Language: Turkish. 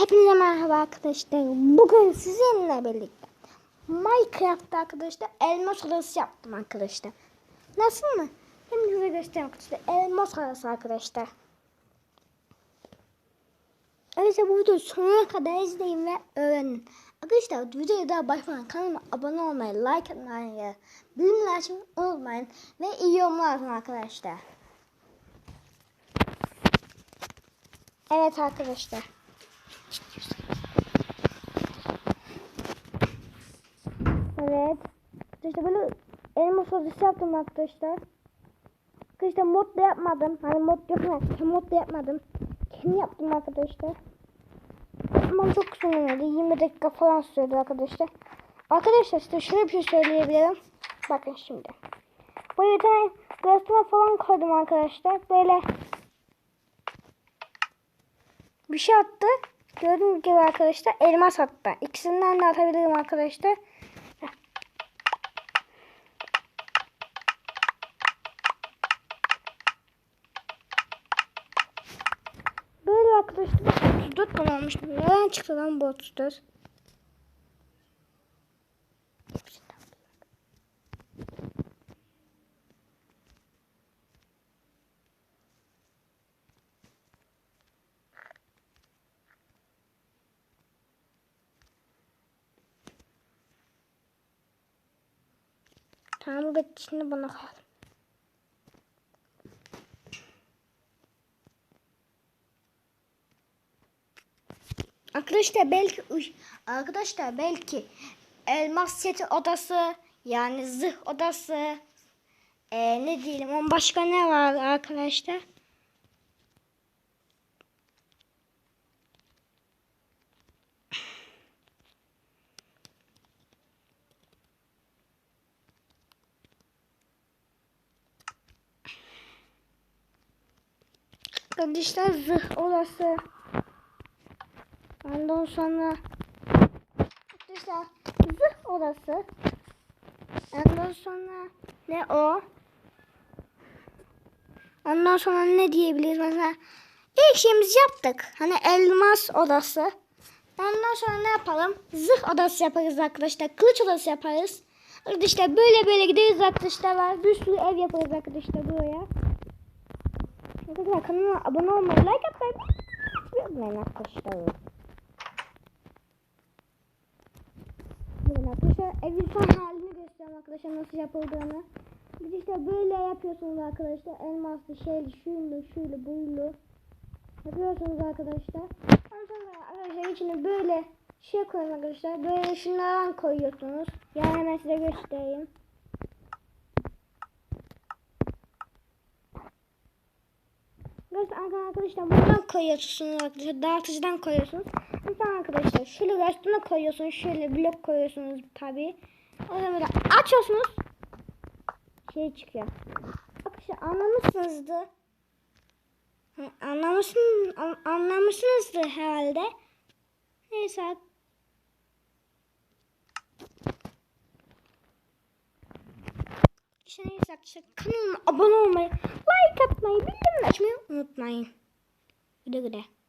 Hepinize merhaba arkadaşlar. Bugün sizinle birlikte Minecraft'ta arkadaşlar elmas adası yaptım arkadaşlar. Nasıl mı? Hem size göstereyim arkadaşlar. Elmas adası arkadaşlar. Öyleyse bu videoyu sonuna kadar izleyin ve öğrenin. Arkadaşlar videoya daha başlamadan kanalıma abone olmayı, like atmayı, bildirimleri açmayı unutmayın. Ve iyi yorumlar atın arkadaşlar. Evet arkadaşlar. Evet. İşte böyle elma sosisi yaptım arkadaşlar. Arkadaşlar mod da yapmadım. Hani mod yok ya. Mod da yapmadım. Kendi yaptım arkadaşlar. Ama çok kısa olmadı. 20 dakika falan sürdü arkadaşlar. Arkadaşlar size şöyle bir şey söyleyebilirim. Bakın şimdi. Böyle bir tane falan koydum arkadaşlar. Böyle bir şey attı. Gördüğünüz gibi arkadaşlar elmas attı. İkisinden de atabilirim arkadaşlar. Heh. Böyle arkadaşlar 34 tane olmuş. Nereden çıktı lan bu 34? Tamam bu şimdi buna koyalım. Arkadaşlar belki arkadaşlar belki elmas seti odası yani zırh odası ee, ne diyelim onun başka ne var arkadaşlar? Arkadaşlar zırh odası. Ondan sonra arkadaşlar zırh odası. Ondan sonra ne o? Ondan sonra ne diyebiliriz mesela? İlk şeyimizi yaptık. Hani elmas odası. Ondan sonra ne yapalım? Zırh odası yaparız arkadaşlar. Kılıç odası yaparız. Arkadaşlar böyle böyle gideriz arkadaşlar. Var. Bir sürü ev yaparız arkadaşlar buraya. Arkadaşlar kanalıma abone olmayı, like atmayı unutmayın arkadaşlar. Böyle arkadaşlar evin son halini göstereyim arkadaşlar nasıl yapıldığını. Biz işte böyle yapıyorsunuz arkadaşlar. Elmaslı şeyli şuylu şuylu buylu. Yapıyorsunuz arkadaşlar. Sonra arkadaşlar içine böyle şey koyun arkadaşlar. Böyle şunlardan koyuyorsunuz. Yani hemen size göstereyim. Arkadaşlar buradan koyuyorsunuz arkadaşlar. Dağıtıcıdan koyuyorsunuz. Mesela arkadaşlar şöyle üstüne koyuyorsunuz. Şöyle blok koyuyorsunuz tabi. O zaman böyle açıyorsunuz. Şey çıkıyor. Arkadaşlar anlamışsınızdır. Hı, Anlamışsın, an, anlamışsınızdır herhalde. Neyse. İşte neyse arkadaşlar kanalıma abone olmayı, like atmayı, bildirim açmayı unutmayın. Güle güle.